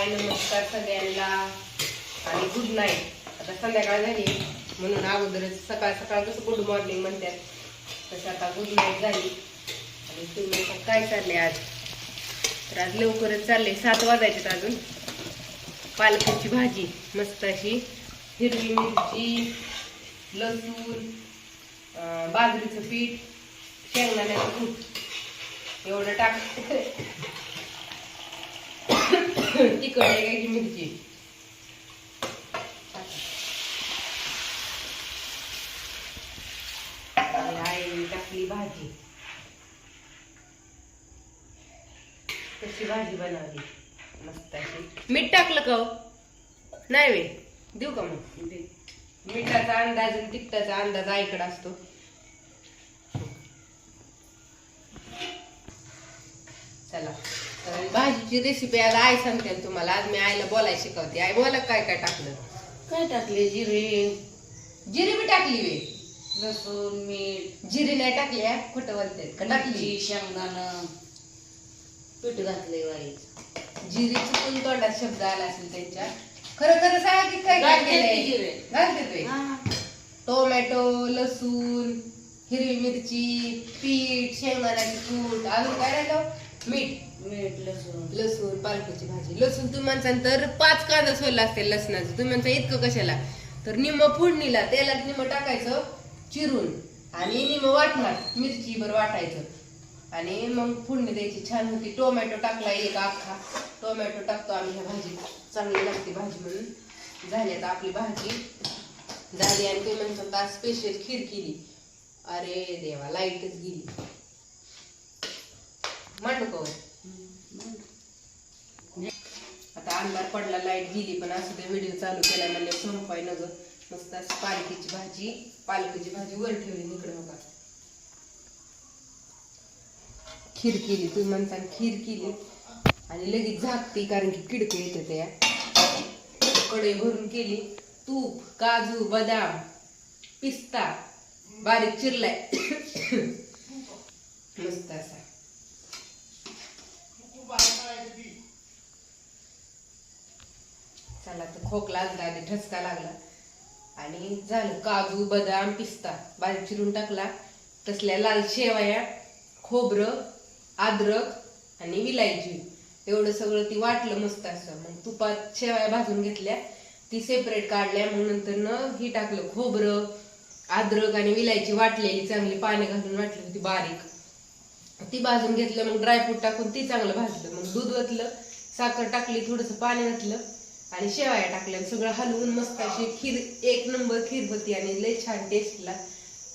हाय नमस्कार सगळ्यांना आणि गुड नाईट आता संध्याकाळ झाली. म्हणून अगोदरच सकाळ सकाळ कसं गुड मॉर्निंग म्हणतात. तसं आता गुड नाईट झाली. आणि तुम्ही आता काय चालले आज? तर आज लवकरच चालले सात वाजायचे अजून. पालकाची भाजी मस्त अशी हिरवी मिरची लसूण बाजरीचं पीठ शेंगदाण्याचं कूट. एवढं टाक. तिखट आहे मिरची आणि आईने टाकली भाजी. कशी भाजी बनवली? मस्त अशी. मीठ टाकलं का हो? नाही वे देऊ का मग. मिठाचा अंदाज आणि तिखटाचा अंदाज आईकडे असतो. चला. तर भाजीची रेसिपी आज आई सांगते तुम्हाला. आज मी आईला बोलायला शिकवते. आई बोला काय काय टाकलं? काय टाकले? जिरे. जिरी बी टाकली वे. लसूण मीठ. जिरी नाही टाकली हा? खोटं बोलते का टाकली? मिरची शेंगदाणं. पीठ घातलंय वाईच जिरी चुकून तोंडात शब्द आला असेल त्यांच्या. खरं खरं सांगा की काय काय घालते जिरे. घालते? टोमॅटो लसूण हिरवी मिरची पीठ शेंगदाण्याचे कूट अजून काय राहिलं? मीठ. मीठ लसूण. लसूण पालकाची भाजी. लसूण तुम्ही म्हणता तर पाच कांदा सोडला असते लसणाचं. तुम्ही म्हणता इतकं कशाला? तर निम फोडणीला तेलात निम टाकायचं चिरून. आणि निम वाटणार मिरची बर वाटायचं. आणि मग फोडणी द्यायची. छान होती. टोमॅटो टाकला एक अख्खा टोमॅटो टाकतो आम्ही ह्या भाजी चांगली लागते भाजी म्हणून. झाली आता आपली भाजी. झाली आणि ते म्हणता आज स्पेशल खीर केली. अरे देवा लाईटच गेली. मांडू का हो? आता अंधार पडला लाइट गेली पण असं ते व्हिडिओ चालू केला म्हणजे संपाय नग मस्त अशी पालकीची भाजी पालकीची भाजी वर ठेवली इकडे बघा. खीर केली तुम्ही म्हणता खीर केली. आणि लगेच झाकते कारण की किडके येत त्या. कढई भरून केली तूप काजू बदाम पिस्ता बारीक चिरलाय. मस्त असा. चला तर खोकला लागला आधी ठसका लागला. आणि झालं काजू बदाम पिस्ता बारीक चिरून टाकला. तसल्या लाल शेवया खोबरं अद्रक आणि विलायची एवढं सगळं ती वाटलं मस्त असं. मग तुपात शेवया भाजून घेतल्या. ती सेपरेट काढल्या. मग नंतर न ही टाकलं खोबरं अद्रक आणि विलायची वाटलेली चांगली पाणी घालून वाटली होती बारीक. ती भाजून घेतलं मग ड्रायफ्रूट टाकून ती चांगलं भाजलं. मग दूध घातलं साखर टाकली थोडंसं पाणी घातलं आणि शेवाया टाकल्या सगळं हलवून मस्त अशी खीर एक नंबर खीर होती आणि लय छान टेस्टला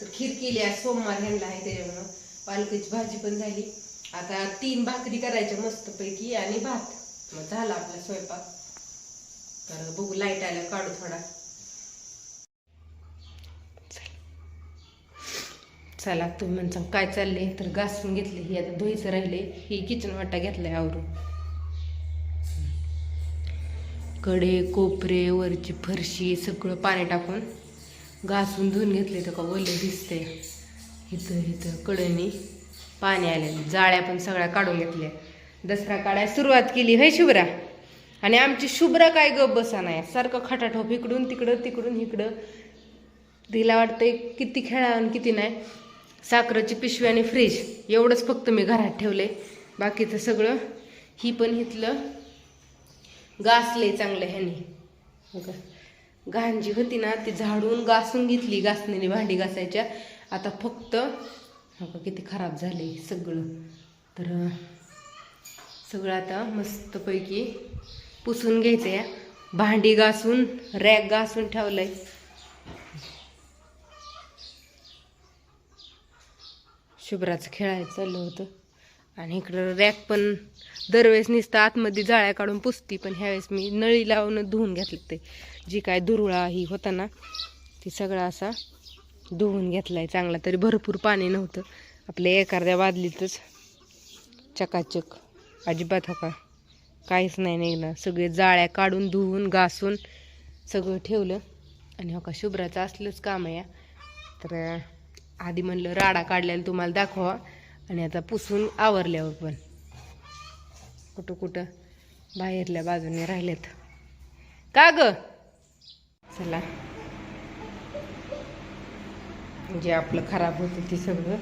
तर खीर केली आज सोमवार ह्यांना आहे त्याच्यामुळं. पालकाची भाजी पण झाली. आता तीन भाकरी करायच्या मस्तपैकी आणि भात. मग झाला आपला स्वयंपाक. तर बघू लाइट आल्या काढू थोडा. चला तुम्ही म्हणसा काय चालले तर घासून घेतले ही आता धुईचं राहिले ही किचन वाटा घेतलाय आवरून. कडे कोपरे वरची फरशी सगळं पाणी टाकून घासून धुवून घेतले तर का ओले दिसते. इथं इथं कडेनी पाणी आलेलं जाळ्या पण सगळ्या काढून घेतल्या. दसरा काढायला सुरुवात केली होय शुभ्रा? आणि आमची शुभ्रा काय गप बसा नाही सारखं खटाठोप इकडून तिकडं तिकडून इकडं. तिला वाटतंय किती खेळा आणि किती नाही. साखरेची पिशवी आणि फ्रीज एवढंच फक्त मी घरात ठेवले बाकीचं सगळं ही पण इथलं घासले चांगलं ह्याने. बघा. घाण जी होती ना ती झाडून घासून घेतली घासणीने भांडी घासायच्या. आता फक्त का किती खराब झाले सगळं. तर सगळं आता मस्तपैकी पुसून घ्यायचं या भांडी घासून रॅक घासून ठेवलंय. शुभ्राचं खेळायचं चाललं होतं. आणि इकडं रॅक पण दरवेळेस नुसतं आतमध्ये जाळ्या काढून पुसती पण ह्यावेळेस मी नळी लावून धुवून घेतलं ते. जी काय दुरुळा ही होता ना ती सगळा असा धुवून घेतला आहे चांगला तरी भरपूर पाणी नव्हतं. आपल्या एखाद्या बादलीतच चकाचक. अजिबात होका काहीच नाही निघणार. सगळे जाळ्या काढून धुवून घासून सगळं ठेवलं. आणि हो का शुभ्राचं असलंच काम आहे या. तर आधी म्हणलं राडा काढलेला तुम्हाला दाखवा. आणि आता पुसून आवरल्यावर पण. कुठं कुठं बाहेरल्या बाजूने राहिलेत. का ग? चला. जे आपलं खराब होतं ते सगळं.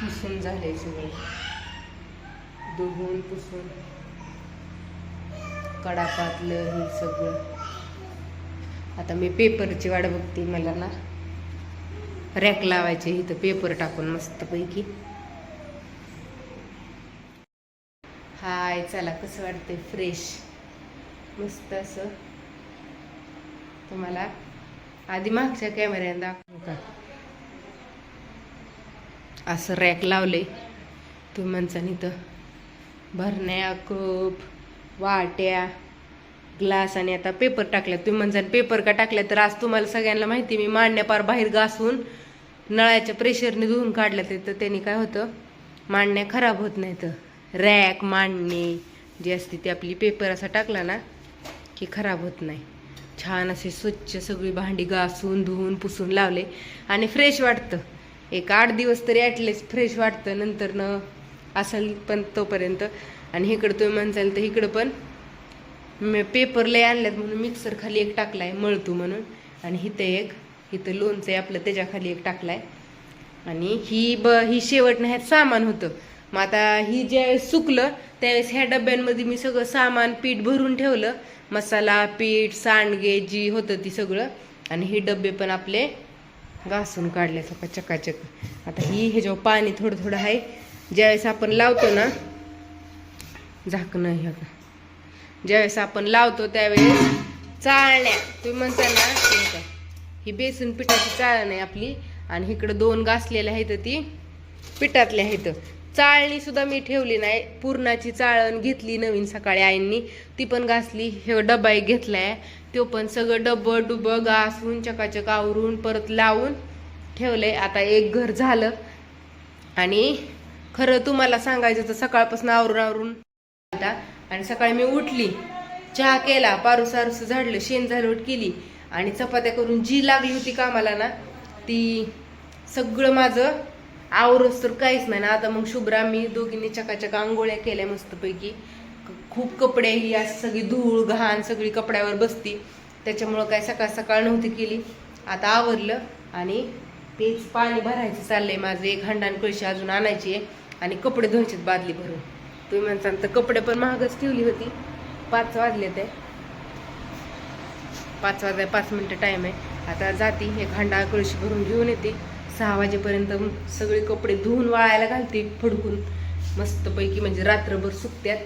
पुसून झालंय सगळं. धुवून पुसून. कडापातलं हे सगळं. आता मी पेपरची वाट बघते मला ना रॅक लावायचे इथं पेपर टाकून मस्तपैकी. हाय चला कसं वाटतंय? फ्रेश मस्त असं. तुम्हाला आधी मागच्या कॅमेऱ्याने दाखवू का? असं रॅक लावले तुम्ही माणसाने इथं. भरण्या कप वाट्या. ग्लास आणि आता पेपर टाकल्यात तुम्ही म्हणसान पेपर का टाकल्या तर आज तुम्हाला सगळ्यांना माहिती मी मांडण्यापार बाहेर घासून नळाच्या प्रेशरने धुवून काढल्या ते. तर त्यांनी काय होतं? मांडण्या खराब होत नाहीत. रॅक मांडणी जी असते ती आपली पेपर असा टाकला ना की खराब होत नाही. छान असे स्वच्छ सगळी भांडी घासून धुवून पुसून लावले. आणि फ्रेश वाटतं. एक आठ दिवस तरी ॲटलीस्ट फ्रेश वाटतं. नंतर न असेल पण तोपर्यंत. आणि इकडं तुम्ही म्हणसाल तर इकडं पण पेपर लय आणल्यात म्हणून मिक्सर खाली एक टाकलाय मळतू म्हणून. आणि इथं एक इथं लोणचं आहे आपलं त्याच्याखाली एक टाकलाय. आणि ही ब ही शेवट नाही सामान होतं. मग आता ही ज्यावेळेस सुकलं त्यावेळेस ह्या डब्यांमध्ये मी सगळं सामान पीठ भरून ठेवलं. मसाला पीठ सांडगे जी होतं ती सगळं. आणि हे डबे पण आपले घासून काढले सका चकाचक. आता ही हे जेव्हा पाणी थोडं थोडं आहे. ज्यावेळेस आपण लावतो ना झाकणं ह्या ज्यावेळेस आपण लावतो त्यावेळेस चाळण्या. तुम्ही म्हणता ना हे ही बेसन पिठाची चाळण आहे आपली. आणि इकडं दोन घासलेल्या आहेत ती पिठातल्या आहेत. चाळणी सुद्धा मी ठेवली नाही. पुरणाची चाळण घेतली नवीन सकाळी आईंनी. ती पण घासली. हे डबा एक घेतलाय. तो पण सगळं डब्बं डुबं घासून चकाचक आवरून परत लावून ठेवलंय. आता एक घर झालं. आणि खरं तुम्हाला सांगायचं तर सकाळपासून आवरून आवरून आता आणि सकाळी मी उठली चहा केला पारू सारूस झाडलं शेण झालोट केली आणि चपात्या करून जी लागली होती कामाला ना ती सगळं माझं आवरस तर काहीच नाही. ना आता मग शुभ्रा मी दोघींनी चकाचक आंघोळ्या केल्या मस्तपैकी. खूप कपडे ही असं सगळी धूळ घाण सगळी कपड्यावर बसती. त्याच्यामुळं काय सकाळ सकाळ नव्हती केली. आता आवरलं आणि तेच पाणी भरायचं चाललंय माझं. एक हंडान कळशी अजून आणायची आहे आणि कपडे धुवायचे बादली भरून तुम्ही म्हणता तर कपडे पण महागच ठेवली होती. पाच वाजले ते. पाच वाजाय पाच मिनटं टाईम आहे. आता जाती एक खांडा कळशी भरून घेऊन येते. सहा वाजेपर्यंत सगळे कपडे धुवून वाळायला घालते फडकून. मस्तपैकी म्हणजे रात्रभर सुकत्यात.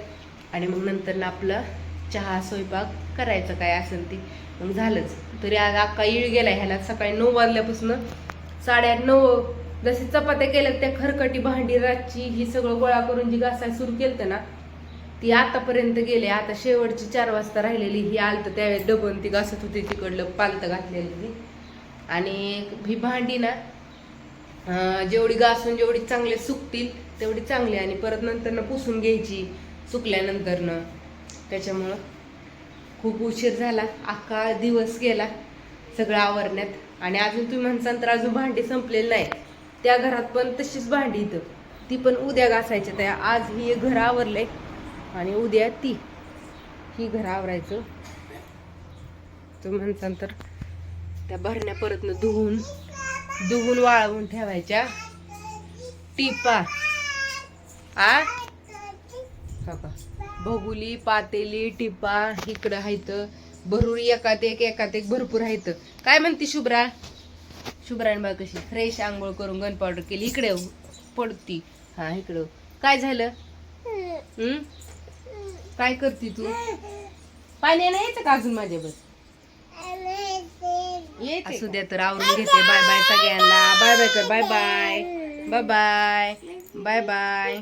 आणि मग नंतर आपलं चहा स्वयंपाक करायचं काय असेल ते. मग झालंच. तरी आज अक्का येळ गेला ह्याला. सकाळी नऊ वाजल्यापासून साडेआठ नऊ जशी चपात्या केल्या त्या खरकटी भांडी रातची ही सगळं गोळा करून जी घासायला सुरू केलं ना ती आतापर्यंत गेले. आता शेवटची चार वाजता राहिलेली ही आलत त्यावेळेस डबन ती घासत होती तिकडलं पालतं घातलेली. ती आणि ही भांडी ना जेवढी घासून जेवढी चांगले सुकतील तेवढी चांगली. आणि परत नंतर पुसून घ्यायची सुकल्यानंतरनं. त्याच्यामुळं खूप उशीर झाला. अख्खा दिवस गेला सगळं आवरण्यात. आणि अजून तुम्ही म्हणसान तर अजून भांडी संपलेली नाही त्या घरात पण तशीच भांडी इथं. ती पण उद्या घासायची. त्या आज ही एक घर आवरलंय आणि उद्या ती. ही घर आवरायचं. तो म्हणसाल तर त्या भरण्या परतनं धुवून धुवून वाळवून ठेवायच्या. टिपा. आ? हो का पातेली टिपा इकडं आहेत भरूर एकात एक एकात एक भरपूर आहेत काय म्हणते शुभ्रा? शुभ्राने बघ कशी? फ्रेश आंघोळ करून गन पावडर केली. इकडे पडती. हा इकडं काय झालं? हम्म? काय करते तू? पाणी नाही यायचं का अजून माझ्या बस असू द्या तर आवरून घेते. बाय बाय सगळ्यांना. बाय बाय कर. Bye bye. Bye bye. Bye bye.